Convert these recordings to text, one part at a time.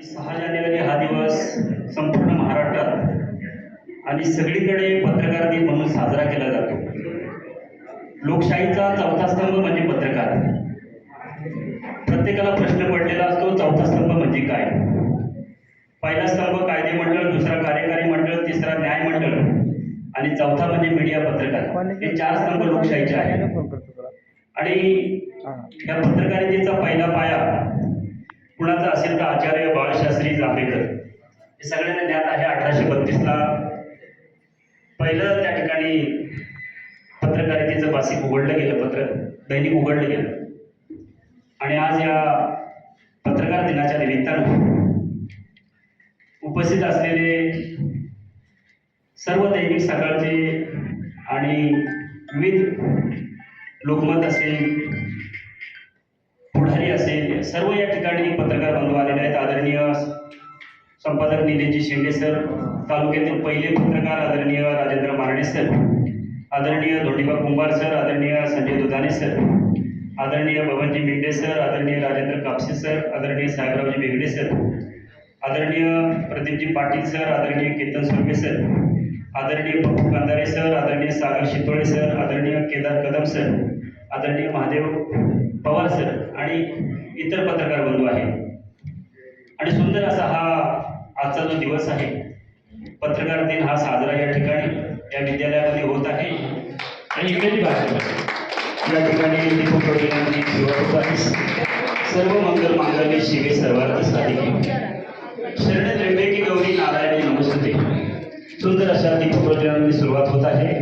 सहा जानेवारी हा दिवस संपूर्ण महाराष्ट्रात आणि सगळीकडे पत्रकार दिन म्हणून साजरा केला जातो. लोकशाहीचा चौथा स्तंभ म्हणजे पत्रकार. प्रत्येकाला प्रश्न पडलेला असतो चौथा स्तंभ म्हणजे काय? पहिला स्तंभ कायदे मंडळ दुसरा कार्यकारी मंडळ तिसरा न्याय मंडळ आणि चौथा म्हणजे मीडिया पत्रकार. हे चार स्तंभ लोकशाहीचे आहेत. आणि या पत्रकारितेचा पहिला पाया जांभेकर हे सगळ्यांना ज्ञात आहे अठराशे बत्तीसला पहिलं त्या ठिकाणी पत्रकारितेचं मासिक उघडलं गेलं पत्र दैनिक उघडलं गेलं. आणि आज या पत्रकार दिनाच्या निमित्तानं उपस्थित असलेले सर्व दैनिक सकाळचे आणि विविध लोकमत असेल पुढारी असेल सर्व या ठिकाणी पत्रकार बंधू आलेले आहेत आदरणीय संपादक निलेशजी शेंडे सर तालुक्यातील पहिले पत्रकार आदरणीय राजेंद्र मारणे सर आदरणीय धोंडीबा कुंभार सर आदरणीय संजय दुधाने सर आदरणीय भवनजी मेंढे सर आदरणीय राजेंद्र कापसे सर आदरणीय साहेबरावजी बेगडे सर आदरणीय प्रदीपजी पाटील सर आदरणीय केतन सुर्वे सर आदरणीय पप्पू कांदारे सर आदरणीय सागर शितोळे सर आदरणीय केदार कदम सर आदरणीय महादेव पवार सर आणि इतर पत्रकार बंधू आहेत आणि सुंदर असा हा आजचा जो दिवस आहे पत्रकार दिन हा साजरा या ठिकाणी या विद्यालयामध्ये होत आहे. आणि इंग्रजी भाषेमध्ये. या ठिकाणी दीपक प्रज्वलनाची होत आहे सर्व मंगल मांगल्य शिवे सर्वार्थ साधिके शरण त्र्यंबके गौरी नारायणी नमस्ते. सुंदर अशा दीपक सुरुवात होत आहे.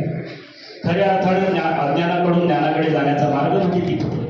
खऱ्या अर्थानं ज्ञा अज्ञानाकडून ज्ञानाकडे जाण्याचा मार्ग म्हणजे दीपक